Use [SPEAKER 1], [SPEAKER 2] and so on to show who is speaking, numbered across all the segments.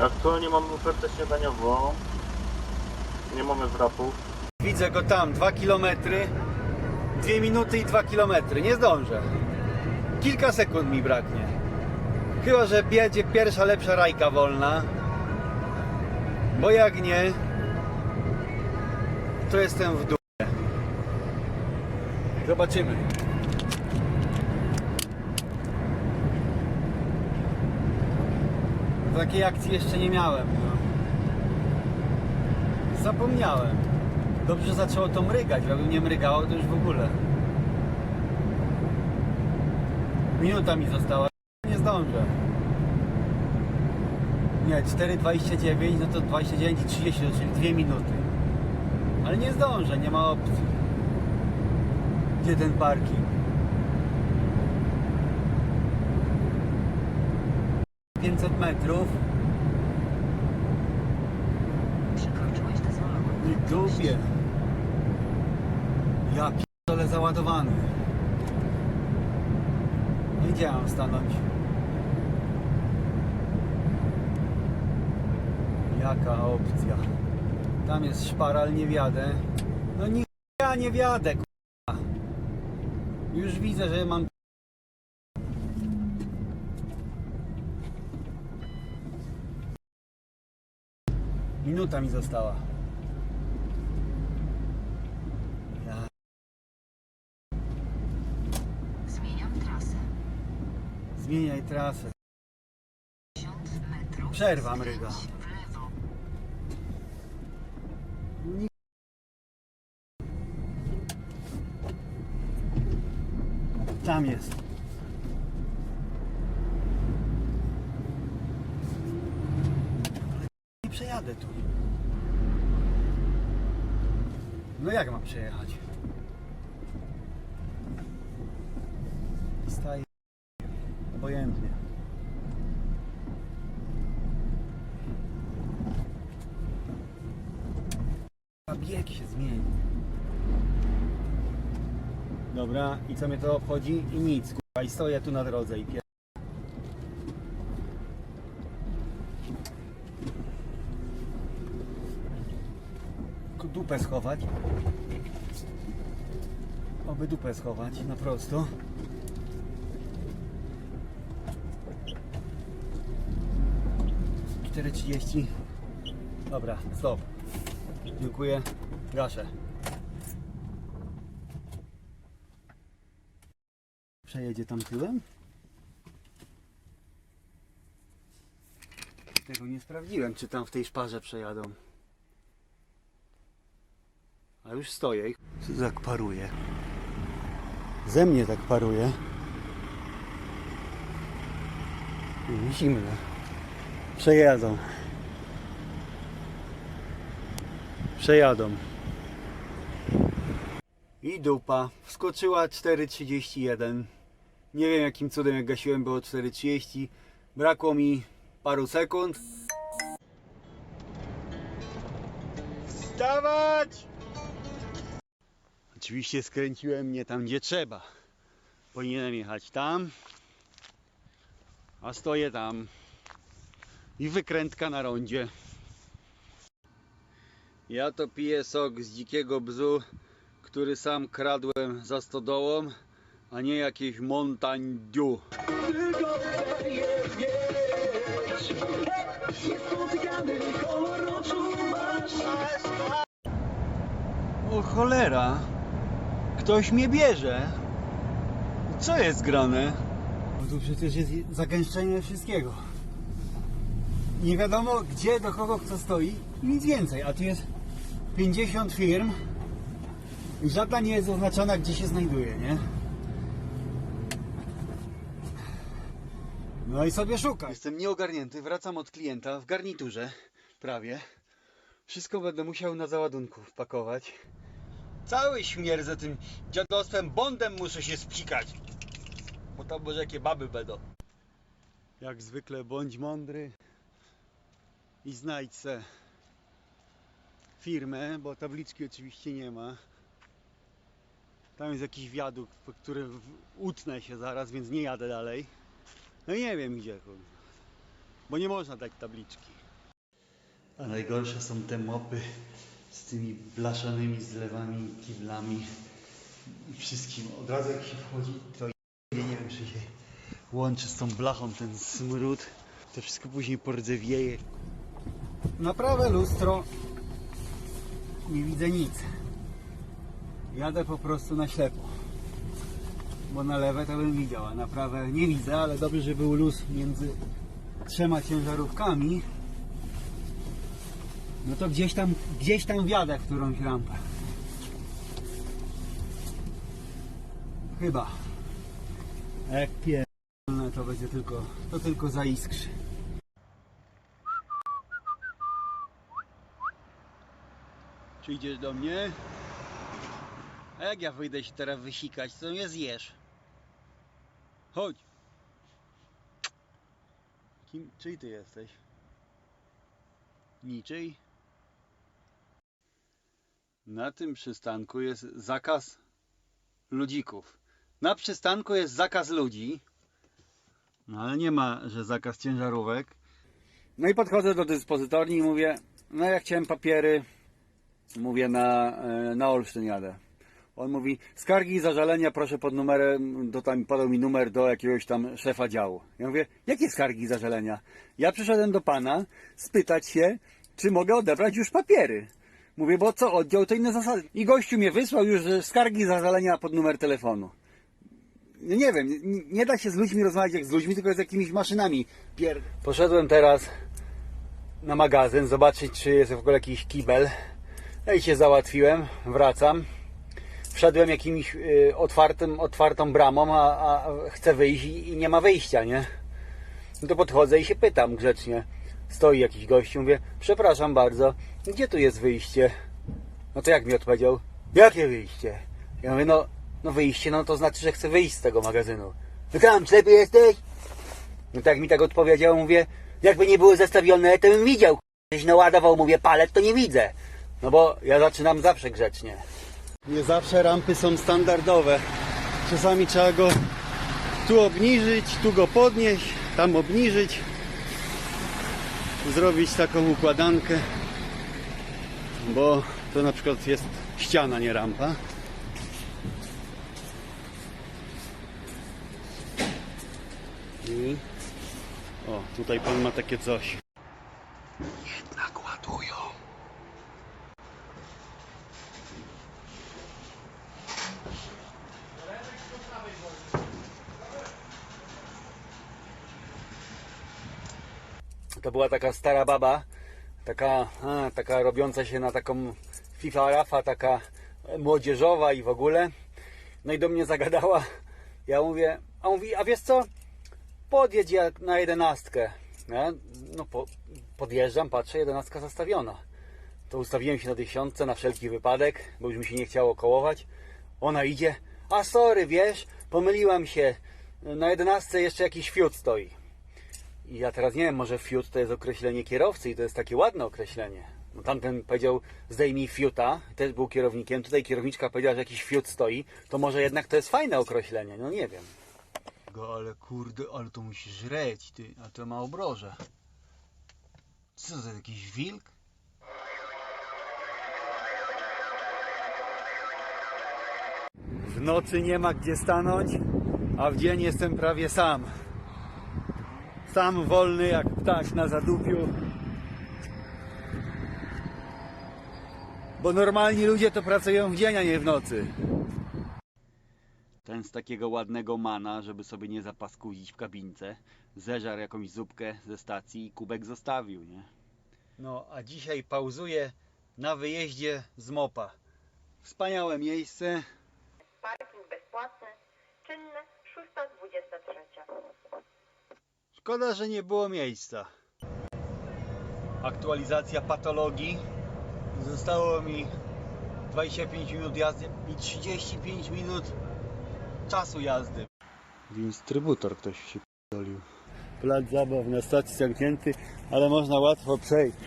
[SPEAKER 1] Aktualnie mamy ofertę śniadaniową. Nie mamy wrapów.
[SPEAKER 2] Widzę go tam, 2 km, 2 minuty i 2 km. Nie zdążę. Kilka sekund mi braknie. Chyba, że będzie pierwsza lepsza rajka wolna. Bo jak nie, to jestem w dół. Zobaczymy. Takiej akcji jeszcze nie miałem. No. Zapomniałem. Dobrze zaczęło to mrygać, jakby nie mrygało to już w ogóle. Minuta mi została, nie zdążę. Nie, 4,29, no to 29 i 30, no czyli 2 minuty. Ale nie zdążę, nie ma opcji. Gdzie ten parking? Pięćset metrów.
[SPEAKER 3] Przekroczyłeś dozwoloną
[SPEAKER 2] Nie dupie. Ja pierdolę załadowany. Gdzie mam stanąć? Jaka opcja? Tam jest szparal, nie wiadę. No nie, ja nie wiadę, k***a. Już widzę, że mam... Minuta mi została. Ja
[SPEAKER 3] Zmieniam trasę.
[SPEAKER 2] zmieniaj trasę.
[SPEAKER 3] 50 metrów.
[SPEAKER 2] Przerwa mryga.
[SPEAKER 3] Skręć w lewo.
[SPEAKER 2] Ni- Tam jest. Nie przejadę tu. No jak mam przejechać? Staję obojętnie. A bieg się zmieni. Dobra, i co mnie to obchodzi? I nic, kurwa, i stoję tu na drodze i pier... Tylko Dupę schować. Oby dupę schować na prosto. Cztery trzydzieści. Dobra, stop. Dziękuję. Gaszę. Przejedzie tam tyłem? Tego nie sprawdziłem, czy tam w tej szparze przejadą. A już stoję. Co tak paruje? Ze mnie tak paruje. I Zimne. Przejadą. Przejadą. I dupa. Wskoczyła 4.31. Nie wiem jakim cudem jak gasiłem było 4.30. Brakło mi paru sekund. Wstawać! Oczywiście skręciłem mnie tam gdzie trzeba. Powinienem jechać tam. A stoję tam. I wykrętka na rondzie. Ja to piję sok z dzikiego bzu, który sam kradłem za stodołą, a nie jakieś Mountain Dew. O cholera! Ktoś mnie bierze! Co jest grane? No tu przecież jest zagęszczenie wszystkiego. Nie wiadomo gdzie, do kogo kto stoi i nic więcej, a tu jest 50 firm i żadna nie jest oznaczona gdzie się znajduje, nie? No i sobie szukam. Jestem nieogarnięty, wracam od klienta w garniturze, prawie. Wszystko będę musiał na załadunku wpakować. Cały śmierdzę tym dziadostwem, bondem muszę się spikać. Bo tam może jakie baby będą. Jak zwykle bądź mądry i znajdź se firmę, bo tabliczki oczywiście nie ma. Tam jest jakiś wiadukt, po którym utnę się zaraz, więc nie jadę dalej. No i nie wiem gdzie. Bo nie można dać tabliczki. A najgorsze są te mopy tymi blaszanymi zlewami, kiblami i wszystkim. Od razu jak się wchodzi, to nie, wiem czy się łączy z tą blachą ten smród. To wszystko później pordzewieje. Na prawe lustro nie widzę nic. Jadę po prostu na ślepo. Bo na lewe to bym widział, a na prawe nie widzę, ale dobrze, że był luz między trzema ciężarówkami. No to gdzieś tam, gdzieś tam wjadę w którąś rampę. Chyba. Jak pierdolę, to będzie tylko, to tylko zaiskrzy. Czy idziesz do mnie? A jak ja wyjdę się teraz wysikać, to mnie zjesz. Chodź. Kim, czyj ty jesteś? Niczyj? Na tym przystanku jest zakaz ludzików. Na przystanku jest zakaz ludzi, no ale nie ma, że zakaz ciężarówek. No i podchodzę do dyspozytorni i mówię, no ja chciałem papiery, mówię na, e, na Olsztyn jadę. On mówi, skargi i zażalenia proszę pod numerem, do tam podał mi numer do jakiegoś tam szefa działu. Ja mówię, jakie skargi i zażalenia? Ja przyszedłem do pana spytać się, czy mogę odebrać już papiery. Mówię, bo co, oddział to inne zasady. I gościu mnie wysłał już że skargi zażalenia pod numer telefonu. No nie wiem, nie, nie da się z ludźmi rozmawiać jak z ludźmi, tylko z jakimiś maszynami. Pier... Poszedłem teraz na magazyn, zobaczyć czy jest w ogóle jakiś kibel. No i się załatwiłem, wracam. Wszedłem jakimś y, otwartym, otwartą bramą, a, a chcę wyjść i, i nie ma wyjścia, nie? No to podchodzę i się pytam grzecznie. Stoi jakiś gościu, mówię, przepraszam bardzo, gdzie tu jest wyjście? No to jak mi odpowiedział? Jakie wyjście? Ja mówię, no, no wyjście, no to znaczy, że chcę wyjść z tego magazynu. No tam, ślepy jesteś? No tak mi tak odpowiedział, mówię, jakby nie były zestawione, to bym widział. Gdzieś naładował, mówię, palet, to nie widzę. No bo ja zaczynam zawsze grzecznie. Nie zawsze rampy są standardowe. Czasami trzeba go tu obniżyć, tu go podnieść, tam obniżyć. Zrobić taką układankę, bo to na przykład jest ściana, nie rampa. I o, tutaj pan ma takie coś. Jednak ładują. To była taka stara baba, taka, a, taka robiąca się na taką FIFA Rafa, taka młodzieżowa i w ogóle. No i do mnie zagadała. Ja mówię, a mówi, a wiesz co? Podjedź jak na jedenastkę. Ja, no po, podjeżdżam, patrzę, jedenastka zastawiona. To ustawiłem się na tysiącce na wszelki wypadek, bo już mi się nie chciało kołować. Ona idzie, a sorry, wiesz, pomyliłam się. Na jedenastce jeszcze jakiś fiut stoi. I ja teraz nie wiem, może fiut to jest określenie kierowcy i to jest takie ładne określenie. No tamten powiedział, zdejmij fiuta, też był kierownikiem. Tutaj kierowniczka powiedziała, że jakiś fiut stoi. To może jednak to jest fajne określenie, no nie wiem. Go, ale kurde, ale to musisz żreć, ty, a to ma obroże. Co to, jakiś wilk? W nocy nie ma gdzie stanąć, a w dzień jestem prawie sam. Sam wolny jak ptak na zadupiu. Bo normalni ludzie to pracują w dzień, a nie w nocy. Ten z takiego ładnego mana, żeby sobie nie zapaskudzić w kabince, zeżarł jakąś zupkę ze stacji i kubek zostawił, nie? No, a dzisiaj pauzuję na wyjeździe z Mopa. Wspaniałe miejsce.
[SPEAKER 4] Parking bezpłatny, czynne 6.23.
[SPEAKER 2] Szkoda, że nie było miejsca. Aktualizacja patologii. Zostało mi 25 minut jazdy i 35 minut czasu jazdy. Instrybutor ktoś się p***olił. Plac zabaw na stacji zamknięty, ale można łatwo przejść.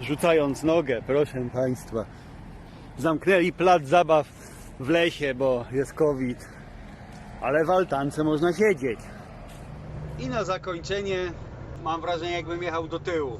[SPEAKER 2] Rzucając nogę, proszę Państwa. Zamknęli plac zabaw w lesie, bo jest COVID. Ale w altance można siedzieć. I na zakończenie mam wrażenie, jakbym jechał do tyłu.